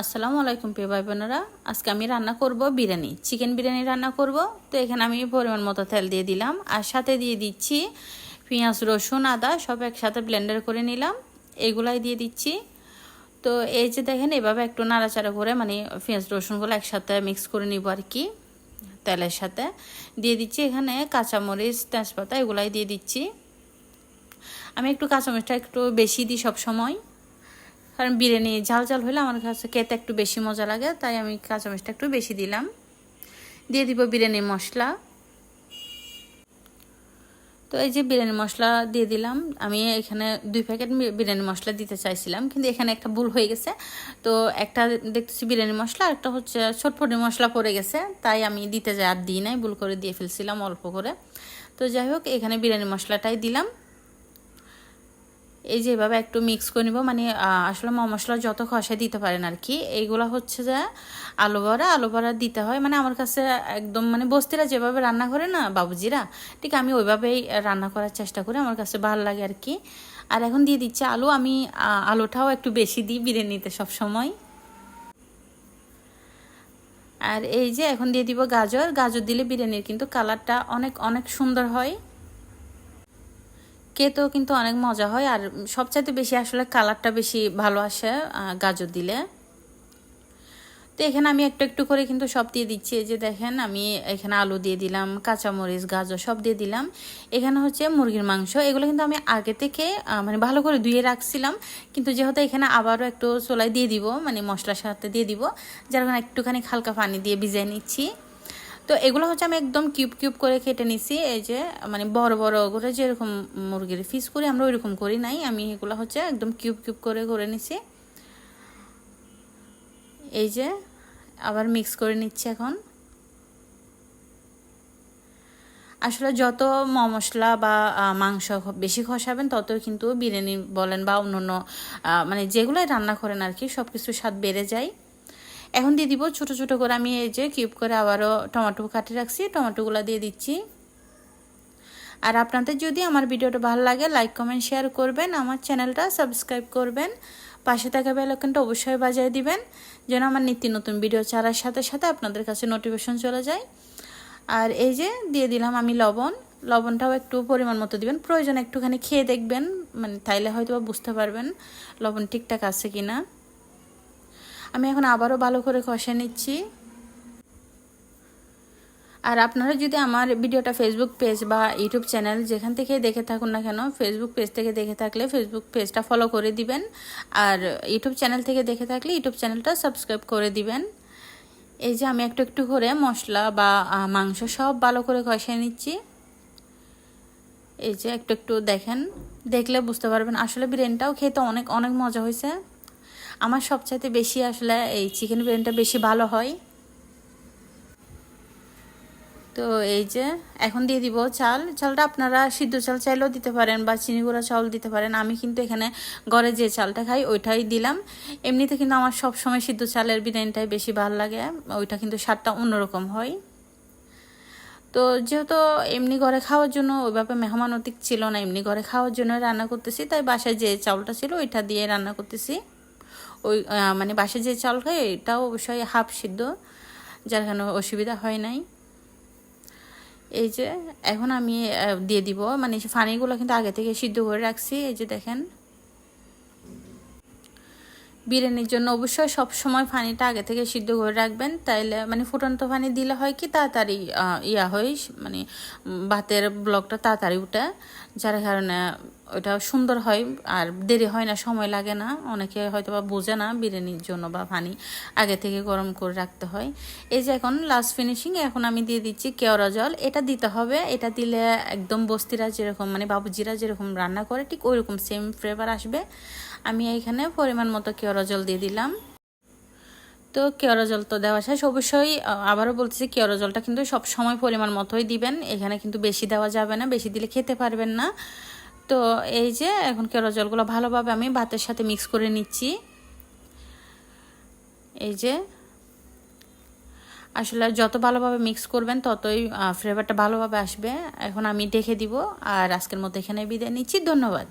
আসসালামু আলাইকুম প্রিয় ভাই বোনেরা আজকে আমি রান্না করব বিরিয়ানি। চিকেন বিরিয়ানি রান্না করব। তো এখানে আমি পরিমাণ মতো তেল দিয়ে দিলাম আর সাথে দিয়ে দিচ্ছি পেঁয়াজ, রসুন, আদা সব একসাথে ব্লেন্ডার করে নিলাম। এগুলাই দিয়ে দিচ্ছি। তো এই যে দেখেন, এভাবে একটু নাড়াচাড়া করে মানে পেঁয়াজ, রসুনগুলো একসাথে মিক্স করে নিব আর কি তেলের সাথে। দিয়ে দিচ্ছি এখানে কাঁচামরিচ, তেজপাতা, এগুলাই দিয়ে দিচ্ছি। আমি একটু কাঁচামরিচটা একটু বেশি দিই সব সময় কারণ বিরিয়ানি ঝাল ঝাল হলে আমার কাছে খেতে একটু বেশি মজা লাগে, তাই আমি কাঁচামরিচটা একটু বেশি দিলাম। দিয়ে দিব বিরিয়ানির মশলা। তো এই যে বিরিয়ানি মশলা দিয়ে দিলাম, আমি এখানে দুই প্যাকেট বিরিয়ানি মশলা দিতে চাইছিলাম, কিন্তু এখানে একটা ভুল হয়ে গেছে। তো একটা দেখতেছি বিরিয়ানি মশলা, একটা হচ্ছে ছটফটি মশলা পড়ে গেছে, তাই আমি দিতে যাই আর দিই নাই, ভুল করে দিয়ে ফেলছিলাম অল্প করে। তো যাই হোক, এখানে বিরিয়ানি মশলাটাই দিলাম। এই যে এভাবে একটু মিক্স করে নিব মানে আসলে মশলা যত খসে দিতে পারেন আর কি এইগুলো হচ্ছে যে আলু বড়া আলু বড়া দিতে হয়। মানে আমার কাছে একদম মানে বস্তিরা যেভাবে রান্না করে না, বাবুজিরা, ঠিক আমি ওইভাবেই রান্না করার চেষ্টা করি, আমার কাছে ভালো লাগে আর কি। আর এখন দিয়ে দিচ্ছে আলু, আমি আলুটাও একটু বেশি দিই বিরিয়ানিতে সবসময়। আর এই যে এখন দিয়ে দিব গাজর গাজর দিলে বিরিয়ানির কিন্তু কালারটা অনেক অনেক সুন্দর হয়। খেতেও কিন্তু অনেক মজা হয়। আর সবচাইতে বেশি আসলে কালারটা বেশি ভালো আসে গাজর দিলে। তো এখানে আমি একটু একটু করে কিন্তু সব দিয়ে দিচ্ছি। যে দেখেন, আমি এখানে আলু দিয়ে দিলাম, কাঁচামরিচ, গাজর সব দিয়ে দিলাম। এখানে হচ্ছে মুরগির মাংস। এগুলো কিন্তু আমি আগে থেকে মানে ভালো করে ধুয়ে রাখছিলাম। কিন্তু যেহেতু এখানে আবারও একটু চোলাই দিয়ে দিব মানে মশলার সাথে দিয়ে দিব, যার কারণে একটুখানি হালকা পানি দিয়ে ভিজিয়ে নিচ্ছি। তো এগুলো হচ্ছে আমি একদম কিউব কিউব করে কেটে নিছি, এই যে মানে বড় বড় করে যেরকম মুরগির ফিস করি, আমরা ওইরকম করি নাই, আমি এগুলো হচ্ছে একদম কিউব কিউব করে করে নিছি। এই যে, আবার মিক্স করে নিচ্ছি এখন। আসলে যত মশলা বা মাংস বেশি খসাবেন তত কিন্তু বিরিয়ানি বলেন বা অন্য অন্য মানে যেগুলোই রান্না করেন আর কি সব কিছু স্বাদ বেড়ে যায়। এখন দিয়ে দিব ছোট ছোট করে আমি এই যে কিউব করে আবারও টমেটো কাটে রাখছি, টমেটোগুলো দিয়ে দিচ্ছি। আর আপনাদের যদি আমার ভিডিওটা ভালো লাগে লাইক কমেন্ট শেয়ার করবেন, আমার চ্যানেলটা সাবস্ক্রাইব করবেন, পাশে থাকা বেলাকনটা অবশ্যই বাজায় দিবেন, যেন আমার নিত্য নতুন ভিডিও ছাড়ার সাথে সাথে আপনাদের কাছে নোটিফিকেশন চলে যায়। আর এই যে দিয়ে দিলাম আমি লবণ, লবণটাও একটু পরিমাণ মতো দিবেন, প্রয়োজন একটুখানি খেয়ে দেখবেন মানে তাইলে হয়তো বুঝতে পারবেন লবণ ঠিকঠাক আছে কি না আমি এখন আবারও ভালো করে কষে নিচ্ছি। আর আপনারা যদি আমার ভিডিওটা ফেসবুক পেজ বা ইউটিউব চ্যানেল যেখান থেকে দেখে থাকুন না কেন ফেসবুক পেজ থেকে দেখে থাকলে ফেসবুক পেজটা ফলো করে দিবেন। আর ইউটিউব চ্যানেল থেকে দেখে থাকলে ইউটিউব চ্যানেলটা সাবস্ক্রাইব করে দিবেন। এই যে আমি একটু একটু করে মশলা বা মাংস সব ভালো করে কষিয়ে নিচ্ছি। এই যে একটু একটু দেখেন, দেখলে বুঝতে পারবেন। আসলে বিরিয়ানিটাও খেতে অনেক অনেক মজা হয়েছে। আমার সবচাইতে বেশি আসলে এই চিকেন বিরিয়ানিটা বেশি ভালো হয়। তো এই যে, এখন দিয়ে দিব চাল। চালটা আপনারা সিদ্ধ চাল চাইলেও দিতে পারেন বা চিনি গুঁড়া চাউল দিতে পারেন। আমি কিন্তু এখানে ঘরে যে চালটা খাই, ওইটাই দিলাম। এমনিতে কিন্তু আমার সব সময় সিদ্ধ চালের বিরিয়ানিটাই বেশি ভালো লাগে। ওইটা কিন্তু স্বাদটা অন্যরকম হয়। তো যেহেতু এমনি ঘরে খাওয়ার জন্য ওইভাবে মেহমান অতিক ছিল না, এমনি ঘরে খাওয়ার জন্য রান্না করতেছি। তাই বাসায় যে চাউলটা ছিল, ওইটা দিয়ে রান্না করতেছি। ওই মানে বাসে যে চাল খায়, এটাও অবশ্যই হাফ সিদ্ধ, যার কারণে অসুবিধা হয় নাই। এই যে, এখন আমি দিয়ে দিব। মানে ফানিগুলো কিন্তু আগে থেকে সিদ্ধ করে রাখছি, এই যে দেখেন। বিরিয়ানির জন্য অবশ্যই সব সময় পানিটা আগে থেকে সিদ্ধ করে রাখবেন। তাইলে মানে ফুটন্ত পানি দিলে হয় কি তাড়াতাড়ি ইয়া হয় মানে ভাতের ব্লকটা তাড়াতাড়ি উঠে। যার কারণে ওটা সুন্দর হয় আর দেরি হয় না, সময় লাগে না। অনেকে হয়তো বা বোঝে না বিরিয়ানির জন্য বা পানি আগে থেকে গরম করে রাখতে হয়। এই যে এখন লাস্ট ফিনিশিং এখন আমি দিয়ে দিচ্ছি কেওড়া জল। এটা দিতে হবে, এটা দিলে একদম বস্তিরা যেরকম মানে বাবুজিরা যেরকম রান্না করে, ঠিক ওইরকম সেম ফ্লেভার আসবে। আমি এইখানে পরিমাণ মতো কেওড়া জল দিয়ে দিলাম। তো কেওড়া জল তো দেওয়া শেষ। অবশ্যই আবারও বলতেছি কেওড়া জলটা কিন্তু সব সময় পরিমাণ মতোই দিবেন। এখানে কিন্তু বেশি দেওয়া যাবে না, বেশি দিলে খেতে পারবেন না। তো এই যে, এখন কেওড়া জলগুলো ভালোভাবে আমি ভাতের সাথে মিক্স করে নিচ্ছি। এই যে, আসলে যত ভালোভাবে মিক্স করবেন, ততই ফ্লেভারটা ভালোভাবে আসবে। এখন আমি দেখে দিব, আর আজকের মতো এখানে বিদায় নিচ্ছি। ধন্যবাদ।